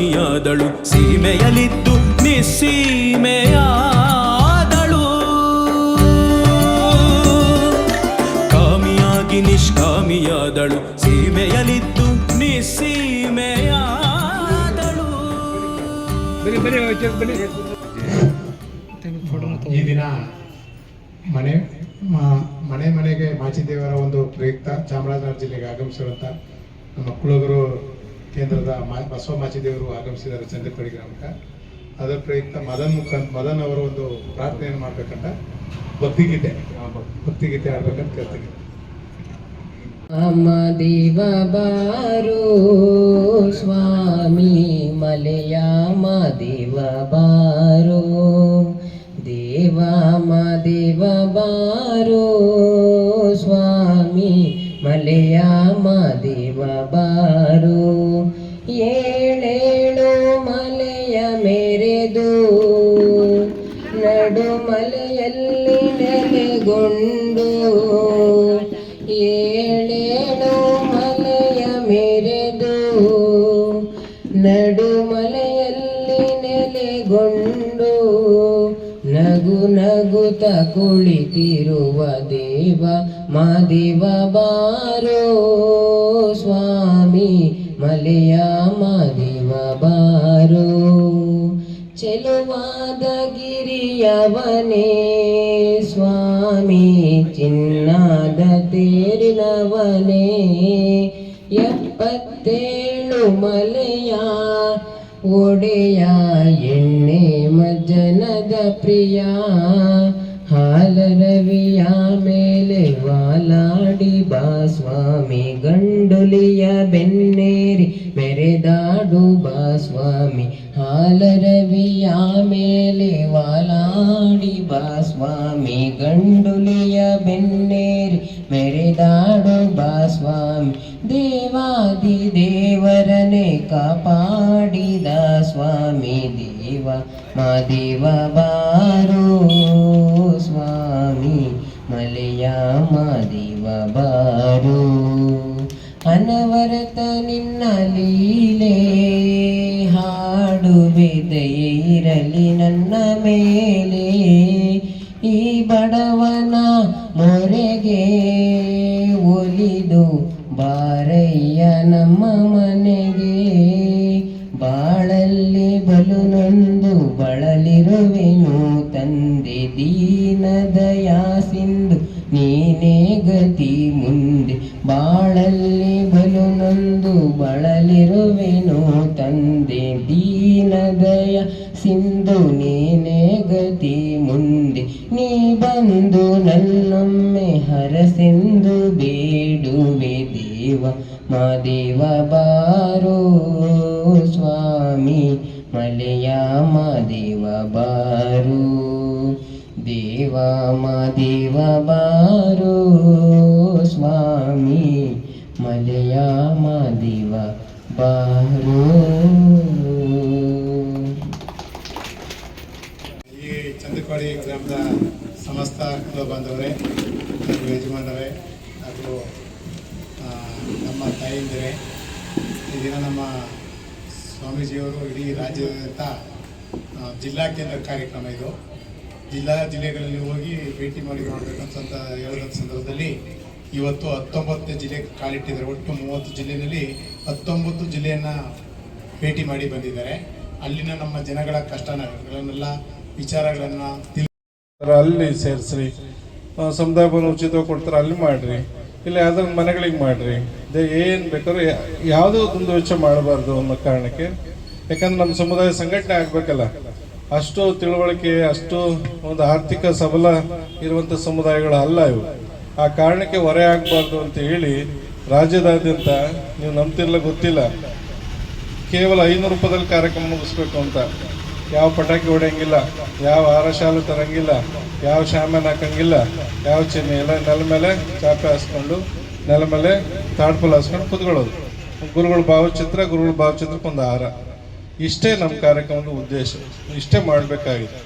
ನಿಷ್ಕಾಮಿಯಾದಳು ಸೀಮೆಯಲಿದ್ದು ನಿಸ್ಸೀಮೆಯಾದಳು. ಕಾಮಿಯಾಗಿ ನಿಷ್ಕಾಮಿಯಾದಳು ಸೀಮೆಯಲಿದ್ದು ನಿಸ್ಸೀಮೆಯಾದಳು. ಈ ದಿನ ಮನೆ ಮ- ಮನೆ ಮನೆಗೆ ಮಾಚಿದೇವರ ಒಂದು ಪ್ರಯುಕ್ತ ಚಾಮರಾಜನಗರ ಜಿಲ್ಲೆಗೆ ಆಗಮಿಸಿರುವಂಥ ನಮ್ಮ ಕುಳಗರು ಕೇಂದ್ರದ ಮಾ- ಬಸವ ಮಾಚಿದೇವರು ಆಗಮಿಸಿದ್ದಾರೆ ಚಂದ್ರಪಡಿ ಗ್ರಾಮಕ್ಕೆ. ಅದರ ಪ್ರಯುಕ್ತ ಮದನ್ ಮುಖ, ಮದನ್ ಅವರ ಒಂದು ಪ್ರಾರ್ಥನೆಯನ್ನು ಮಾಡ್ಬೇಕಂತ ಭಕ್ತಿಗೀತೆ. ಭಕ್ತಿಗೀತೆ ಆಡ್ಬೇಕಂತ ಕೇಳ್ತೀನಿ. ದೇವ ಬಾರೋ ಸ್ವಾಮಿ ಮಲೆಯ ದೇವ ಬಾರೋ. ದೇವ ಮದಿವ ಬಾರೋ ಮಲೆಯ ಮಾದೇವ ಬಾರು. ಏಳೇಳು ಮಲೆಯ ಮೆರೆದು ನಡು ಮಲೆಯಲ್ಲಿ ನೆಲೆಗೊಂಡು. ಏಳೇಳು ಮಲೆಯ ಮೆರೆದು ನಡು ಮಲೆಯಲ್ಲಿ ನೆಲೆಗೊಂಡು. ನಗು ನಗುತ ಕುಳಿತಿರುವ ದೇವ ಮಾದೇವ ಬಾರೋ ಸ್ವಾಮಿ, ಮಲೆಯ ಮಾದೇವ ಬಾರೋ. ಚೆಲುವಾದ ಗಿರಿಯವನೇ ಸ್ವಾಮಿ, ಚಿನ್ನಾದ ತೇರಿನವನೇ, ಎಪ್ಪತ್ತೇಳು ಮಲೆಯ ಒಡೆಯ ಎಣ್ಣೆ ಮಜ್ಜನದ ಪ್ರಿಯ. ಹಾಲರವಿಯ ಮೇಲೆ ವಾಲಾಡಿ ಬಾ ಸ್ವಾಮಿ, ಗಂಡುಲಿಯ ಬೆನ್ನೇರಿ ಮೆರೆದಾಡು ಬಾ ಸ್ವಾಮಿ. ಹಾಲರವಿಯ ಮೇಲೆ ವಾಲಾಡಿ ಬಾ ಸ್ವಾಮಿ, ಗಂಡುಲಿಯ ಬೆನ್ನೇರಿ ಮೆರೆದಾಡು ಬಾ ಸ್ವಾಮಿ. ದೇವಾದಿ ದೇವರನೆ ಕಾಪಾಡಿದ ಸ್ವಾಮಿ. ದೇವ ಮಾದೇವ ಬಾರೋ ಸ್ವಾಮಿ. ಮಲೆಯ ಮಾದೇವ ಬಾರೋ. ಅನವರತ ನಿನ್ನ ಲೀಲೆ ಹಾಡುವೆ ಇರಲಿ ನನ್ನ ಮೇಲೆ. ಈ ಬಡವನ ಮೊರೆಗೆ ಒಲಿದು ಬಾರಯ್ಯ ನಮ್ಮ ಮನೆಗೆ. ಬಾಳಲ್ಲಿ ಬಲು ನೊಂದು ಬಳಲಿರುವೆನು. ತಂದೆ ದೀನದಯಾ ಸಿಂಧು ನೀನೇ ಗತಿ ಮುಂದೆ. ಬಾಳಲ್ಲಿ ಬಲು ನೊಂದು ಬಳಲಿರುವೆನು. ತಂದೆ ದೀನದಯ ಸಿಂಧು ನೀನೇ ಗತಿ ಮುಂದೆ. ನೀ ಬಂದು ನನ್ನೊಮ್ಮೆ ಹರಸೆಂದು ಬೇಡುವೆ ದೇವ ಮಾದೇವ ಬಾರೋ ಸ್ವಾಮಿ, ಮಲೆಯ ಮಾದೇವ ಬಾರೋ. ದೇವ ಮಾದೇವ ಬಾರೋ ಸ್ವಾಮಿ, ಮಲೆಯ ಮಾದೇವ ಬಾರೋ. ಈ ಚಂದ್ರಕೋಡಿ ಗ್ರಾಮದ ಸಮಸ್ತ ಕ್ಲಬ್ ಬಾಂಧವರೇ ಯಜಮಾನರೇ, ಹಾಗೂ ನಮ್ಮ ತಾಯಂದಿರೇ, ಈ ದಿನ ನಮ್ಮ ಸ್ವಾಮೀಜಿಯವರು ಇಡೀ ರಾಜ್ಯದಂತ ಜಿಲ್ಲಾ ಕೇಂದ್ರ ಕಾರ್ಯಕ್ರಮ ಇದು. ಜಿಲ್ಲಾ ಜಿಲ್ಲೆಗಳಲ್ಲಿ ಹೋಗಿ ಭೇಟಿ ಮಾಡಿ ನೋಡ್ಬೇಕಂತ ಹೇಳೋದ ಸಂದರ್ಭದಲ್ಲಿ ಇವತ್ತು ಹತ್ತೊಂಬತ್ತು ಜಿಲ್ಲೆ ಕಾಲಿಟ್ಟಿದ್ದಾರೆ. ಒಟ್ಟು ಮೂವತ್ತು ಜಿಲ್ಲೆಯಲ್ಲಿ ಹತ್ತೊಂಬತ್ತು ಜಿಲ್ಲೆಯನ್ನು ಭೇಟಿ ಮಾಡಿ ಬಂದಿದ್ದಾರೆ. ಅಲ್ಲಿನ ನಮ್ಮ ಜನಗಳ ಕಷ್ಟಗಳನ್ನೆಲ್ಲ ವಿಚಾರಗಳನ್ನು ಅಲ್ಲಿ ಸೇರಿಸ್ರಿ. ಸಮುದಾಯ ಭವನ ಉಚಿತವಾಗಿ ಕೊಡ್ತಾರೆ, ಅಲ್ಲಿ ಮಾಡ್ರಿ. ಇಲ್ಲ ಯಾವ್ದಾದ್ರು ಮನೆಗಳಿಗೆ ಮಾಡ್ರಿ. ಏನು ಬೇಕಾದ್ರೂ ಯಾವುದೋ ಒಂದು ವೆಚ್ಚ ಮಾಡಬಾರ್ದು ಅನ್ನೋ ಕಾರಣಕ್ಕೆ. ಯಾಕಂದ್ರೆ ನಮ್ಮ ಸಮುದಾಯ ಸಂಘಟನೆ ಆಗಬೇಕಲ್ಲ. ಅಷ್ಟು ತಿಳುವಳಿಕೆ, ಅಷ್ಟು ಒಂದು ಆರ್ಥಿಕ ಸಬಲ ಇರುವಂತ ಸಮುದಾಯಗಳು ಅಲ್ಲ ಇವು. ಆ ಕಾರಣಕ್ಕೆ ಹೊರೆ ಆಗಬಾರ್ದು ಅಂತ ಹೇಳಿ ರಾಜ್ಯದಾದ್ಯಂತ ನೀವು ನಂಬ್ತಿರ್ಲ ಗೊತ್ತಿಲ್ಲ. ಕೇವಲ ಐನೂರು ರೂಪಾಯಿದಲ್ಲಿ ಕಾರ್ಯಕ್ರಮ ಮುಗಿಸ್ಬೇಕು ಅಂತ. ಯಾವ ಪಟಾಕಿ ಹೊಡೆಯಂಗಿಲ್ಲ, ಯಾವ ಆರಶಾಲು ಶಾಲು ತರಂಗಿಲ್ಲ, ಯಾವ ಶಾಮನ್ ಹಾಕಂಗಿಲ್ಲ, ಯಾವ ಚಿಹ್ನೆ ಎಲ್ಲ ನೆಲ ಮೇಲೆ ಚಾಪೆ ಹಾಸ್ಕೊಂಡು, ನೆಲ ಮೇಲೆ ತಾಡ್ಪಲ್ ಹಾಸ್ಕೊಂಡು ಕುತ್ಕೊಳ್ಳೋದು. ಗುರುಗಳ ಭಾವಚಿತ್ರ, ಗುರುಗಳ ಭಾವಚಿತ್ರಕ್ಕೆ ಒಂದು ಹಾರ. ಇಷ್ಟೇ ನಮ್ಮ ಕಾರ್ಯಕ್ರಮದ ಉದ್ದೇಶ. ಇಷ್ಟೇ ಮಾಡಬೇಕಾಗಿತ್ತು.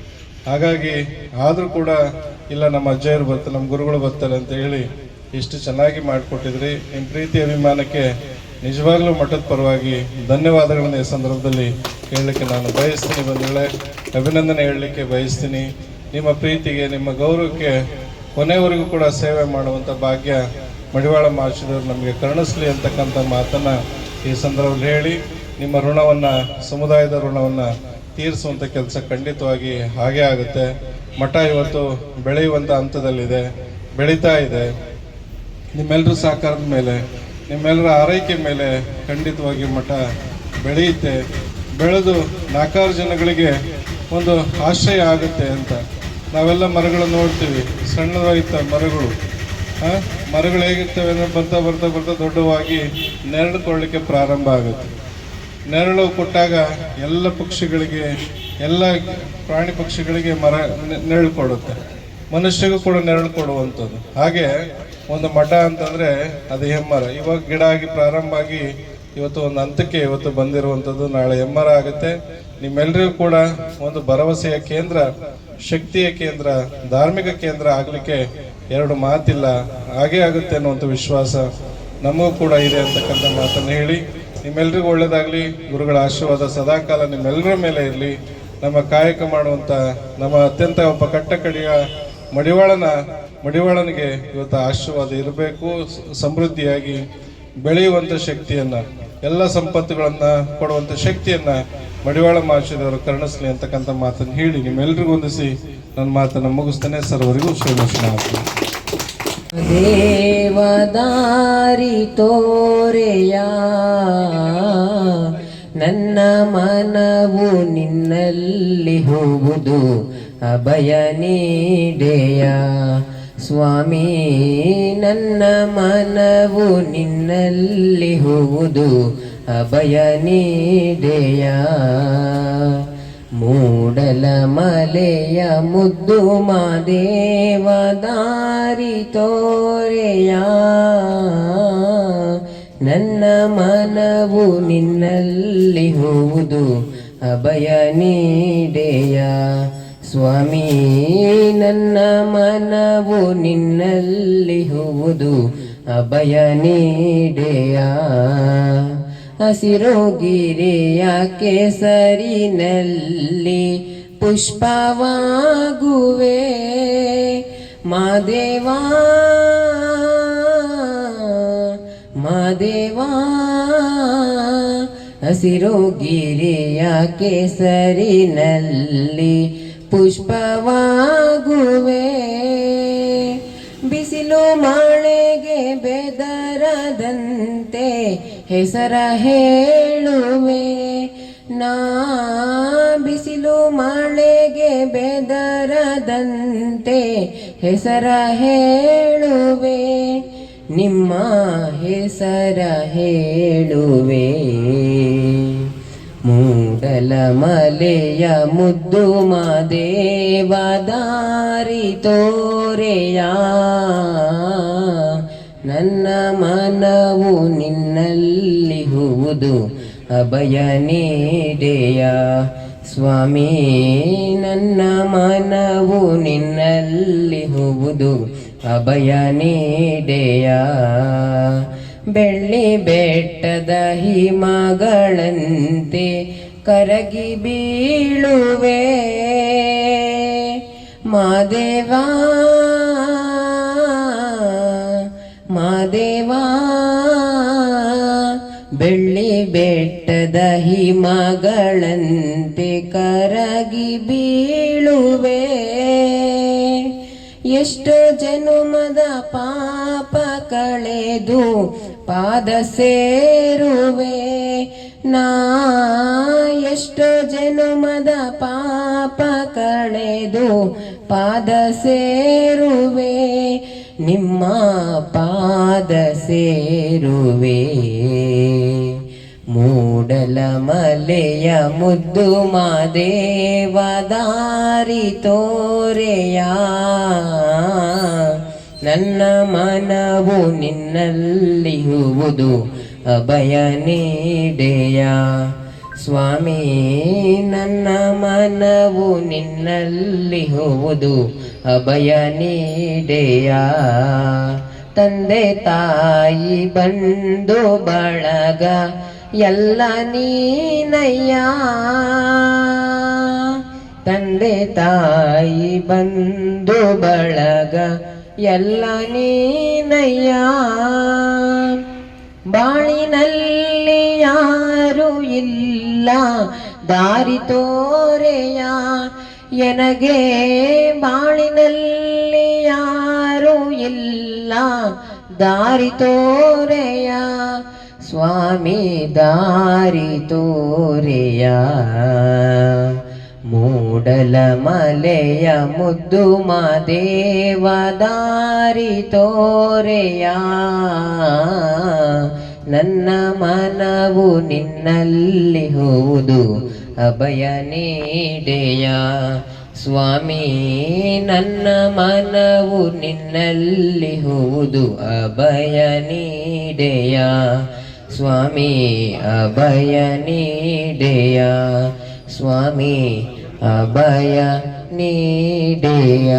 ಹಾಗಾಗಿ ಆದರೂ ಕೂಡ ಇಲ್ಲ, ನಮ್ಮ ಅಜ್ಜಯರು ಬರ್ತಾರೆ, ನಮ್ಮ ಗುರುಗಳು ಬರ್ತಾರೆ ಅಂತ ಹೇಳಿ ಇಷ್ಟು ಚೆನ್ನಾಗಿ ಮಾಡಿಕೊಟ್ಟಿದ್ರಿ. ನಿಮ್ಮ ಪ್ರೀತಿ ಅಭಿಮಾನಕ್ಕೆ ನಿಜವಾಗ್ಲೂ ಮಠದ ಪರವಾಗಿ ಧನ್ಯವಾದಗಳನ್ನ ಈ ಸಂದರ್ಭದಲ್ಲಿ ಹೇಳಲಿಕ್ಕೆ ನಾನು ಬಯಸ್ತೀನಿ ಬಂದಿಳೆ ಅಭಿನಂದನೆ ಹೇಳಲಿಕ್ಕೆ ಬಯಸ್ತೀನಿ. ನಿಮ್ಮ ಪ್ರೀತಿಗೆ, ನಿಮ್ಮ ಗೌರವಕ್ಕೆ ಕೊನೆವರೆಗೂ ಕೂಡ ಸೇವೆ ಮಾಡುವಂಥ ಭಾಗ್ಯ ಮಡಿವಾಳ ಮಹರ್ಷಿದವರು ನಮಗೆ ಕರುಣಿಸ್ಲಿ ಅಂತಕ್ಕಂಥ ಮಾತನ್ನು ಈ ಸಂದರ್ಭದಲ್ಲಿ ಹೇಳಿ ನಿಮ್ಮ ಋಣವನ್ನು ಸಮುದಾಯದ ಋಣವನ್ನು ತೀರಿಸುವಂಥ ಕೆಲಸ ಖಂಡಿತವಾಗಿ ಹಾಗೇ ಆಗುತ್ತೆ. ಮಠ ಇವತ್ತು ಬೆಳೆಯುವಂಥ ಹಂತದಲ್ಲಿದೆ ಬೆಳೀತಾ ಇದೆ. ನಿಮ್ಮೆಲ್ಲರ ಸಹಕಾರದ ಮೇಲೆ ನಿಮ್ಮೆಲ್ಲರ ಆರೈಕೆ ಮೇಲೆ ಖಂಡಿತವಾಗಿ ಮಠ ಬೆಳೆಯುತ್ತೆ. ಬೆಳೆದು ನಾಲ್ಕಾರು ಜನಗಳಿಗೆ ಒಂದು ಆಶ್ರಯ ಆಗುತ್ತೆ ಅಂತ. ನಾವೆಲ್ಲ ಮರಗಳನ್ನು ನೋಡ್ತೀವಿ ಸಣ್ಣದಾಗಿತ್ತ ಮರಗಳು ಆ, ಮರಗಳು ಹೇಗಿರ್ತವೆ ಅಂದರೆ ಬರ್ತಾ ಬರ್ತಾ ಬರ್ತಾ ದೊಡ್ಡವಾಗಿ ನೆರಳು ಕೊಡಲಿಕ್ಕೆ ಪ್ರಾರಂಭ ಆಗುತ್ತೆ. ನೆರಳು ಕೊಟ್ಟಾಗ ಎಲ್ಲ ಪಕ್ಷಿಗಳಿಗೆ, ಎಲ್ಲ ಪ್ರಾಣಿ ಪಕ್ಷಿಗಳಿಗೆ ಮರ ನೆರಳು ಕೊಡುತ್ತೆ. ಮನುಷ್ಯಗೂ ಕೂಡ ನೆರಳು ಕೊಡುವಂಥದ್ದು. ಹಾಗೆ ಒಂದು ಮಠ ಅಂತಂದರೆ ಅದು ಹೆಮ್ಮರ. ಇವಾಗ ಗಿಡ ಆಗಿ ಪ್ರಾರಂಭ ಆಗಿ ಇವತ್ತು ಒಂದು ಹಂತಕ್ಕೆ ಇವತ್ತು ಬಂದಿರುವಂಥದ್ದು ನಾಳೆ ಹೆಮ್ಮರ ಆಗುತ್ತೆ. ನಿಮ್ಮೆಲ್ಲರಿಗೂ ಕೂಡ ಒಂದು ಭರವಸೆಯ ಕೇಂದ್ರ, ಶಕ್ತಿಯ ಕೇಂದ್ರ, ಧಾರ್ಮಿಕ ಕೇಂದ್ರ ಆಗಲಿಕ್ಕೆ ಎರಡು ಮಾತಿಲ್ಲ. ಹಾಗೇ ಆಗುತ್ತೆ ಅನ್ನುವಂಥ ವಿಶ್ವಾಸ ನಮಗೂ ಕೂಡ ಇದೆ ಅಂತಕ್ಕಂಥ ಮಾತನ್ನು ಹೇಳಿ. ನಿಮ್ಮೆಲ್ರಿಗೂ ಒಳ್ಳೆಯದಾಗಲಿ ಗುರುಗಳ ಆಶೀರ್ವಾದ ಸದಾಕಾಲ ನಿಮ್ಮೆಲ್ಲರ ಮೇಲೆ ಇರಲಿ. ನಮ್ಮ ಕಾಯಕ ಮಾಡುವಂಥ ನಮ್ಮ ಅತ್ಯಂತ ಒಬ್ಬ ಕಟ್ಟಕಡೆಯ ಮಡಿವಾಳನ, ಮಡಿವಾಳನಿಗೆ ಇವತ್ತು ಆಶೀರ್ವಾದ ಇರಬೇಕು ಸಮೃದ್ಧಿಯಾಗಿ ಬೆಳೆಯುವಂಥ ಶಕ್ತಿಯನ್ನು ಎಲ್ಲ ಸಂಪತ್ತುಗಳನ್ನು ಕೊಡುವಂಥ ಶಕ್ತಿಯನ್ನು ಮಡಿವಾಳ ಮಹರ್ಷಿದವರು ಕರುಣಿಸ್ಲಿ ಅಂತಕ್ಕಂಥ ಮಾತನ್ನು ಹೇಳಿ ನಿಮ್ಮೆಲ್ಲರಿಗೂ ಹೊಂದಿಸಿ ನನ್ನ ಮಾತನ್ನು ಮುಗಿಸ್ತೇನೆ. ಸರ್ವರಿಗೂ ಶ್ರೀಮೋಷಣ ದೇವದಾರಿ ತೋರೆಯ, ನನ್ನ ಮನವು ನಿನ್ನಲ್ಲಿ ಹೋಗುವುದು ಅಭಯ ನೀಡೆಯ. ಸ್ವಾಮಿ, ನನ್ನ ಮನವು ನಿನ್ನಲ್ಲಿ ಹೋದು ಅಭಯ ನೀಡೆಯ? ಮೂಡಲ ಮಲೆಯ ಮುದ್ದು ಮಾದೇವ ದಾರಿ ತೋರೆಯ? ನನ್ನ ಮನವು ನಿನ್ನಲ್ಲಿ ಹೋವುದು ಅಭಯ ನೀಡೆಯ? ಸ್ವಾಮಿ, ನನ್ನ ಮನವು ನಿನ್ನಲ್ಲಿ ಹೋವುದು ಅಭಯ ನೀಡೆಯ. ಹಸಿರು ಸರಿನಲ್ಲಿ ಪುಷ್ಪವಾಗುವೆ? ಮಾದೇವಾ ಮಾದೇವಾ ಹಸಿರು ಗಿರಿಯ ಕೆಸರಿನಲ್ಲಿ ಪುಷ್ಪವಾಗುವೆ. ಬಿಸಿಲು ಮಳೆಗೆ ಬೆದರದಂತೆ ಹೆಸರ ಹೇಳುವೆ. ನಾ ಬಿಸಿಲು ಮಳೆಗೆ ಬೆದರದಂತೆ ಹೆಸರ ಹೇಳುವೆ. ನಿಮ್ಮ ಹೆಸರ ಹೇಳುವೆ. ಮೂಡಲ ಮಲೆಯ ಮುದ್ದು ಮಾದೇವ ದಾರಿ ತೋರೆಯ. ನನ್ನ ಮನವು ನಿನ್ನಲ್ಲಿ ಹುವುದು ಅಭಯ ನೀಡೆಯ. ಸ್ವಾಮಿ, ನನ್ನ ಮನವು ನಿನ್ನಲ್ಲಿ ಹೂವುದು ಅಭಯ ನೀಡೆಯ. ಬೆಳ್ಳಿ ಬೆಟ್ಟದ ಹಿಮಗಳಂತೆ ಕರಗಿ ಬೀಳುವೆ. ಮಾದೇವಾ ಮಾದೇವಾ ಬೆಳ್ಳಿ ಬೆಟ್ಟದ ಹಿಮಗಳಂತೆ ಕರಗಿ ಬೀಳುವೆ. ಎಷ್ಟು ಜನುಮದ ಪಾಪ ಕಳೆದು ಪಾದ ಸೇರುವೆ. ನಾ ಎಷ್ಟು ಜನುಮದ ಪಾಪ ಕಳೆದು ಪಾದ ಸೇರುವೆ, ನಿಮ್ಮ ಪಾದ ಸೇರುವೆ. ಮೂಡಲ ಮಲೆಯ ಮುದ್ದು ಮಾದೇವ ದಾರಿ ತೋರೆಯ. ನನ್ನ ಮನವು ನಿನ್ನಲ್ಲಿ ಹೂವುದು ಅಭಯ ನೀಡೆಯ ಸ್ವಾಮಿ, ನನ್ನ ಮನವು ನಿನ್ನಲ್ಲಿ ಹೋವುದು ಅಭಯ ನೀಡೆಯ ತಂದೆ ತಾಯಿ ಬಂದು ಬಳಗ, ಎಲ್ಲ ನೀನಯ್ಯ. ತಂದೆ ತಾಯಿ ಬಂದು ಬಳಗ, ಎಲ್ಲ ನೀನಯ್ಯ. ಬಾಳಿನಲ್ಲಿ ಯಾರು ಇಲ್ಲ. ದಾರಿ ತೋರೆಯ ಎನಗೆ ಬಾಳಿನಲ್ಲಿ ಯಾರು ಇಲ್ಲ. ದಾರಿ ತೋರೆಯ ಸ್ವಾಮಿ ದಾರಿ ತೋರೆಯ. ಮೂಡಲ ಮಲೆಯ ಮುದ್ದು ಮಾದೇವ ದಾರಿ ತೋರೆಯ. ನನ್ನ ಮನವು ನಿನ್ನಲ್ಲಿ ಹೋದು ಅಭಯ ನೀಡೆಯ. ಸ್ವಾಮಿ, ನನ್ನ ಮನವು ನಿನ್ನಲ್ಲಿ ಹೋದು ಅಭಯ ನೀಡೆಯ. ಸ್ವಾಮಿ, ಅಭಯ ನೀಡೆಯ. ಸ್ವಾಮಿ ಅಭಯ ನೀಡೆಯ